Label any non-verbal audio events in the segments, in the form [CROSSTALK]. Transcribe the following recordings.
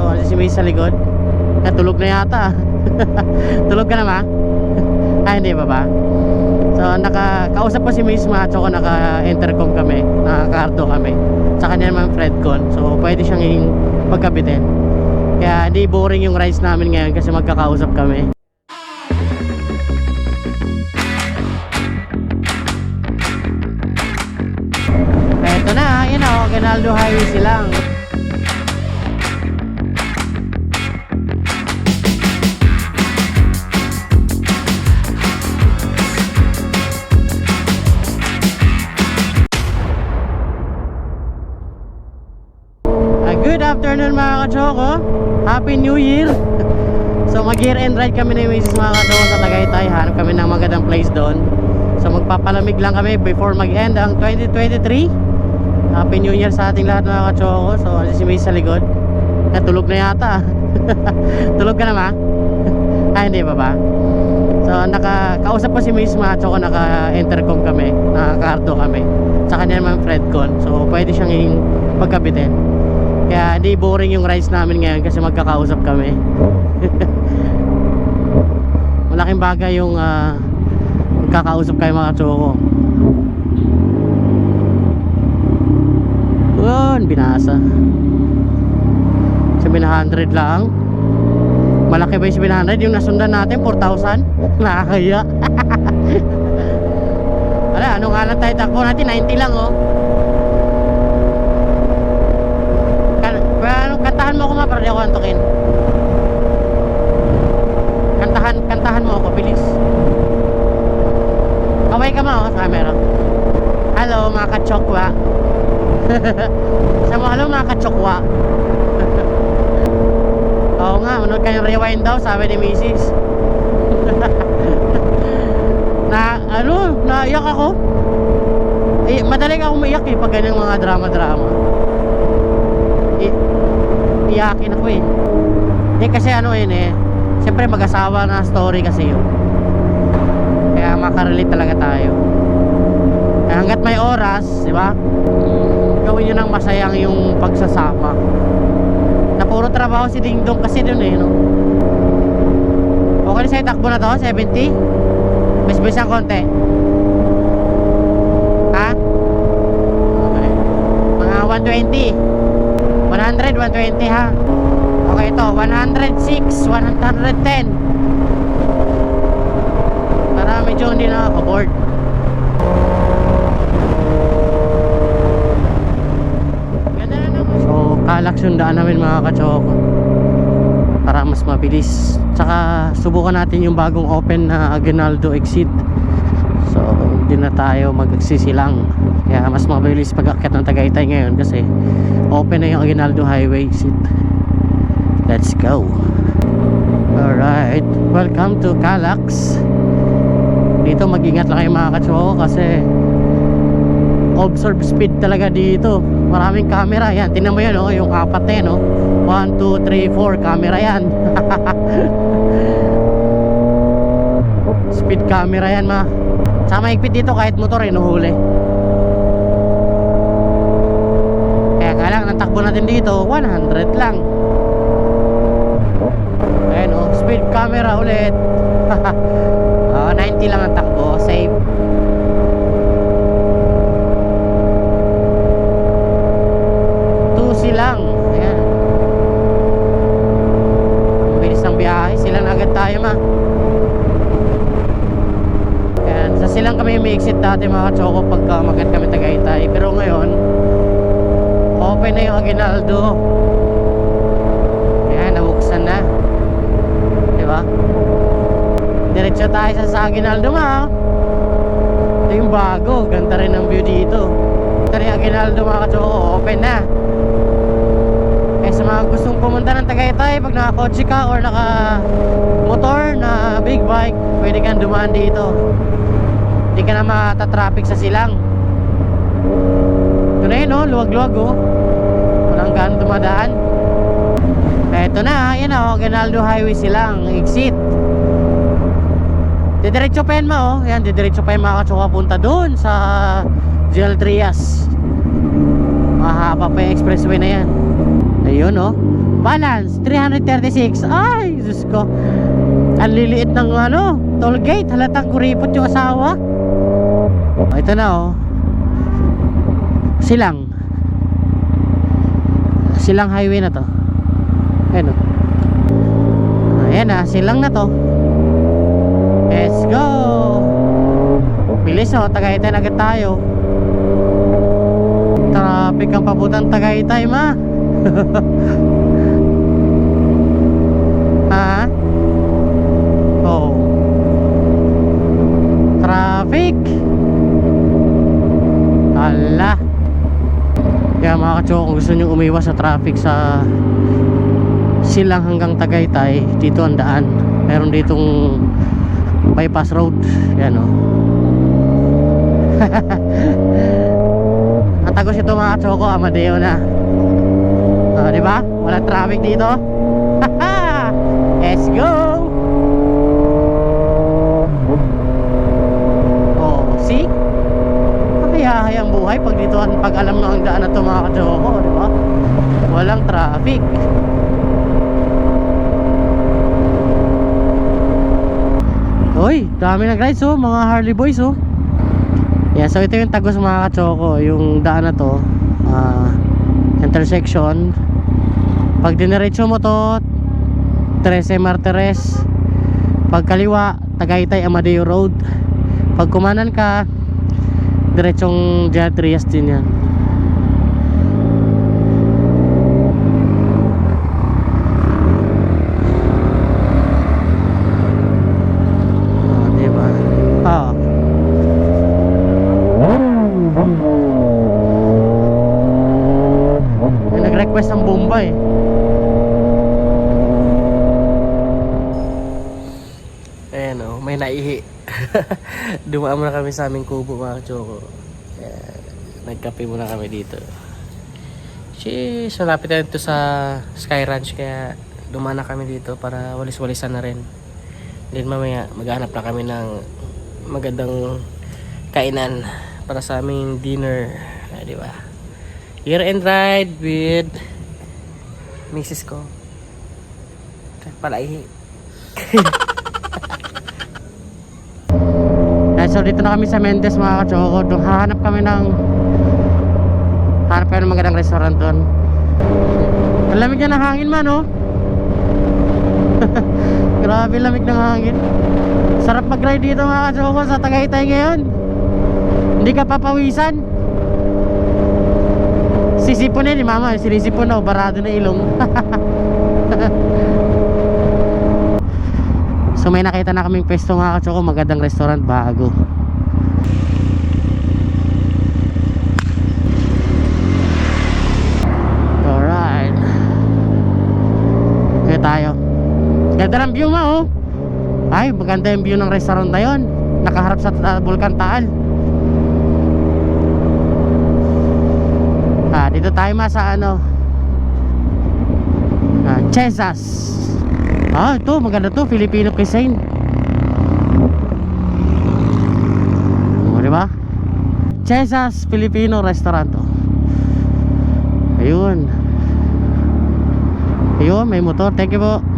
So, si May sa likod. Natulog na yata. [LAUGHS] Tulog ka na ma? [LAUGHS] ah, hindi pa ba? So, naka, kausap ko si Miss Macho ko, naka-intercom kami, naka-cardo kami. Sa kanya naman Fredcon. So, pwede siyang yung pagkabitin. Kaya di boring yung rides namin ngayon kasi magkakausap kami. Eto na, yun o, Ganaldo Highway silang. Kachoko. Happy New Year. so mag year end ride kami ni Mrs. mga kachoko sa Tagaytay. Hanap kami ng magandang place doon. So magpapalamig lang kami before mag end ang 2023. Happy New Year sa ating lahat mga kachoko. So si Mrs. sa likod. Natulog na yata. [LAUGHS] Tulog ka na ma? [LAUGHS] ah, hindi pa ba? So naka, kausap ko si Miss Macho ko, naka-intercom kami, naka-cardo kami. Sa kanya naman Fredcon. So pwede siyang pagkabitin. Kaya di boring yung rides namin ngayon kasi magkakausap kami. [LAUGHS] Malaking bagay yung ah, magkakausap kayo mga tsoko. Yun, binasa. 700 lang. Malaki ba yung 700? Yung nasundan natin, 4,000? Nakakaya. Wala, ano nga lang tayo takbo natin? 90 lang, oh. Kan ano, kantahan mo ako ma, para di ako antukin. Kantahan, kantahan mo ako, bilis. Kaway ka ma, oh, sa camera. Hello, mga kachokwa. [LAUGHS] Sa mo, hello, mga kachokwa. [LAUGHS] Oo nga, manood kayong rewind daw, sabi ni Mrs. [LAUGHS] na, ano, naiyak ako. Eh, madaling ako maiyak eh, pag ganyan mga drama-drama. Iyakin ako eh. Eh, kasi ano yun eh, siyempre mag-asawa na story kasi yun. Kaya makarelate talaga tayo. Kaya hanggat may oras, di ba? Gawin nyo ng masayang yung pagsasama na puro trabaho si Ding Dong kasi dun eh, no? Okay na sa'yo, takbo na to, 70? Bis-bis ang konti. Ha? Okay. Mga 120. 100, 120 ha? Okay, ito, 106, 110. Para medyo hindi na ako bored. So, kalaks yung daan namin mga kachoko. Para mas mabilis. Tsaka, subukan natin yung bagong open na Aguinaldo exit. So, hindi na tayo magsisilang. Kaya mas mabilis pag-akyat ng Tagaytay ngayon kasi open na yung Aguinaldo Highway exit. Let's go. Alright. Welcome to Calax. Dito mag-ingat lang kayo mga kachoko kasi observe speed talaga dito maraming camera yan tingnan mo yan oh, yung apat na yan oh. 1, 2, 3, 4 camera yan [LAUGHS] speed camera yan ma sa maigpit dito kahit motor eh nuhuli kaya nga lang ang takbo natin dito 100 lang ayan oh speed camera ulit [LAUGHS] oh, 90 lang ang takbo safe Tusi lang. Ayan. Ang bilis ng biyahe. Silang agad tayo ma. Ayan. Sa silang kami may exit dati mga katsoko pagka magat kami Tagaytay. Pero ngayon, open na yung Aguinaldo. Ayan, nabuksan na. Di ba? Diretso tayo sa, sa Aguinaldo ma. Ito yung bago. Ganda rin ang view dito. Ito rin Aguinaldo mga katsoko. Open na. Kaya sa mga gustong pumunta ng Tagaytay, pag naka-kotse ka or naka-motor na big bike, pwede kang dumaan dito. Hindi ka na matatraffic sa silang. Ito na yun, oh, luwag-luwag, oh. Walang gaan dumadaan. Eto na, yan oh, Ganaldo Highway silang, exit. Didiretso pa yan ma, oh. Yan, didiretso pa yan mga katsuka punta doon sa General Trias. Mahaba pa yung expressway na yan. Ayun oh. Balance, 336. Ay, Diyos ko. Ang liliit ng ano, toll gate. Halatang kuripot yung asawa. Ito na oh. Silang. Silang highway na to. Ayan oh. Ayan na, silang na to. Let's go. Bilis oh, Tagaytay na tayo. Traffic ang papuntang Tagaytay ma. [LAUGHS] ha? Oh. Traffic. Ala. Kaya mga katso, kung gusto nyo umiwas sa traffic sa silang hanggang Tagaytay, dito ang daan. Meron ditong bypass road. Yan [LAUGHS] o. ang tagos ito mga katsoko, Amadeo na. Ah, di ba? Wala traffic dito. [LAUGHS] Let's go! Oh, see? Kayahay ang buhay pag dito pag alam mo ang daan na ito mga ba? Walang traffic. Hoy, dami nag-rides oh, mga Harley boys oh. Yeah, so ito yung tagos mga katsoko, yung daan na to, ah, intersection. Pag diniretso mo to, 13 Martires. Pag kaliwa, Tagaytay Amadeo Road. Pag kumanan ka, diretsong Jan Trias din yan. Oh, diba? Oo. May nag-request ng Bombay. Ayan o, may naihi. Dumaan muna kami sa aming kubo mga choko. Ayan, nagkape muna kami dito. Sheesh, malapit na ito sa Sky Ranch kaya dumaan na kami dito para walis-walisan na rin. Then mamaya maghanap na kami ng magandang kainan para sa aming dinner. Ah, di ba? Year end ride with Mrs. ko. Palaihi. [LAUGHS] so dito na kami sa Mendes mga kachoko. Doon hahanap kami ng hanap kami ng magandang restaurant doon. Ang lamig na ng hangin man, oh. [LAUGHS] Grabe lamig ng hangin. Sarap mag-ride dito mga kachoko sa Tagaytay ngayon. Hindi ka papawisan. Sisipunin ni mama, sinisipon na, oh, barado na ilong. [LAUGHS] So may nakita na kaming pwesto mga katsoko, magandang restaurant bago. Alright. Kaya tayo. Ganda ng view ma oh. Ay, maganda yung view ng restaurant na yun. Nakaharap sa uh, Bulkan Taal. Ah, dito tayo ma sa ano. Ah, Chesas. Ah, ito maganda to, Filipino cuisine. O, di ba? Chesas Filipino Restaurant. oh. Ayun. Ayun, may motor. Thank you po.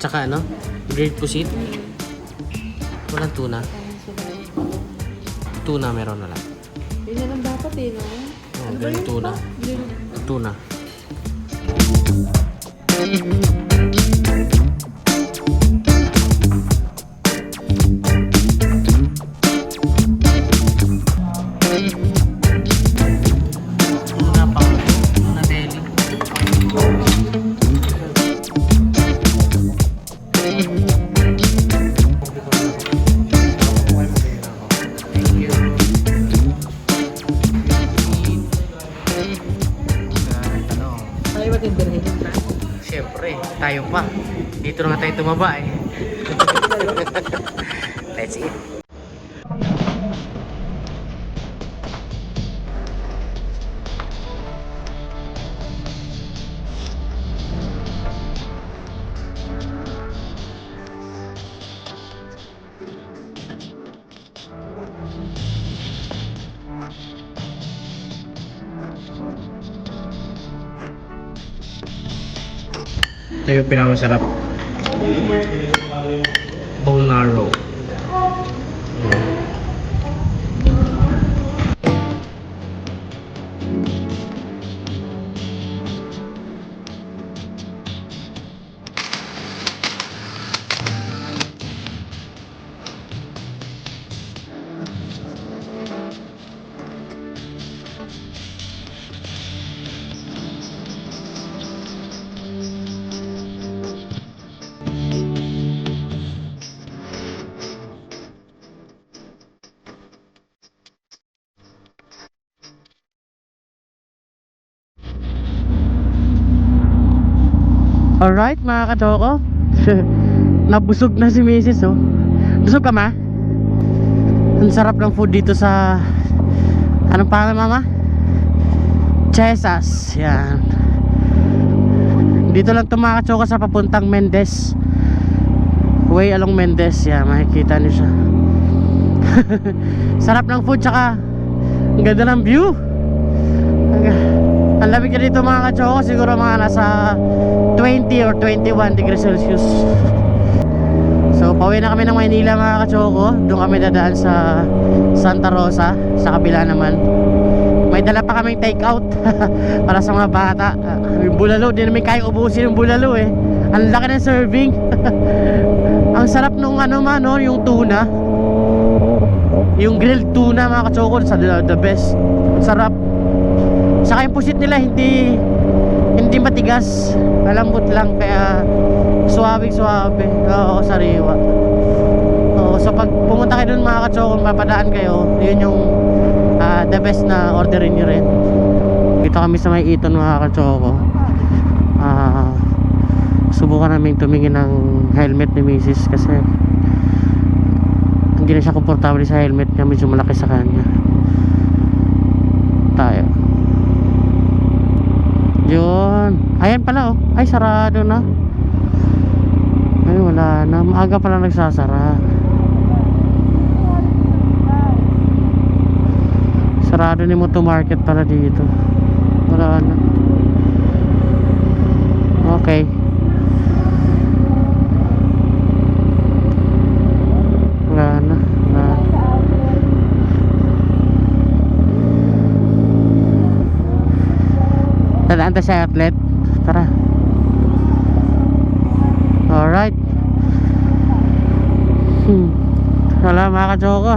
Tsaka ano? Grilled pusit. Walang tuna. Tuna meron na lang. Yun na lang dapat eh, no? Oh, grilled tuna. Grilled- Tuna. Tuna Siyempre, tayo pa. Dito na tayo tumaba eh. [LAUGHS] Ito yung pinakamasarap. Bone marrow. Alright mga kachoko [LAUGHS] Nabusog na si Mrs. oh. Busog ka ma? Ang sarap ng food dito sa Anong pangalan mama? Chesas. Yan. Dito lang kachoko sa papuntang Mendez Way along Mendez Yan makikita niyo siya. [LAUGHS] Sarap ng food tsaka Ang ganda ng view. Ang- ang lamig na dito mga kachoko Siguro mga nasa 20 or 21 degrees Celsius. So pauwi na kami ng Maynila mga kachoko Doon kami dadaan sa Santa Rosa Sa kabila naman. May dala pa kaming take out [LAUGHS] Para sa mga bata. Uh, Yung bulalo, di namin kaya ubusin yung bulalo eh. Ang laki ng serving. [LAUGHS] Ang sarap nung ano man no, yung tuna. Yung grilled tuna mga kachoko sa the best. Sarap. Saka yung pusit nila hindi hindi matigas. Malambot lang kaya suwabing suwabe. Oo, sariwa. Oo, so pag pumunta kayo dun mga katsoko, mapadaan kayo, yun yung ah, the best na orderin nyo rin. Dito kami sa may iton mga katsoko. Ah, subukan namin tumingin ng helmet ni Mrs. kasi hindi na siya komportable sa helmet niya, medyo malaki sa kanya. Tayo. Yun. Ayan pala oh. Ay, sarado na. Ay, wala na. Maaga pala nagsasara. Sarado ni Moto Market pala dito. Wala na. Okay. Wala na. Dadaan sa outlet. Tara. Alright. Hmm. Wala mga kachoko.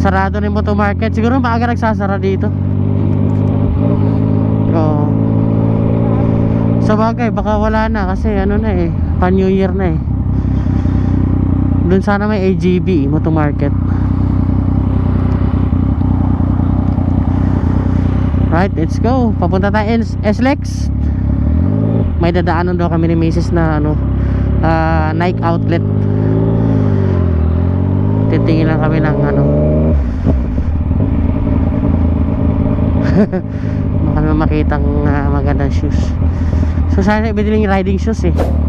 Sarado ni Moto Market. Siguro maaga nagsasara dito. Oo. Sa bagay, baka wala na kasi ano na eh. Pa New Year na eh. Doon sana may AGB, Moto Market. Right, let's go. Papunta tayo S- SLEX. May dadaanan daw kami ni Mrs. na ano, ah, Nike outlet. Titingin lang kami ng ano. [LAUGHS] Baka makitang ah, magandang shoes. So sana ibiling riding shoes eh.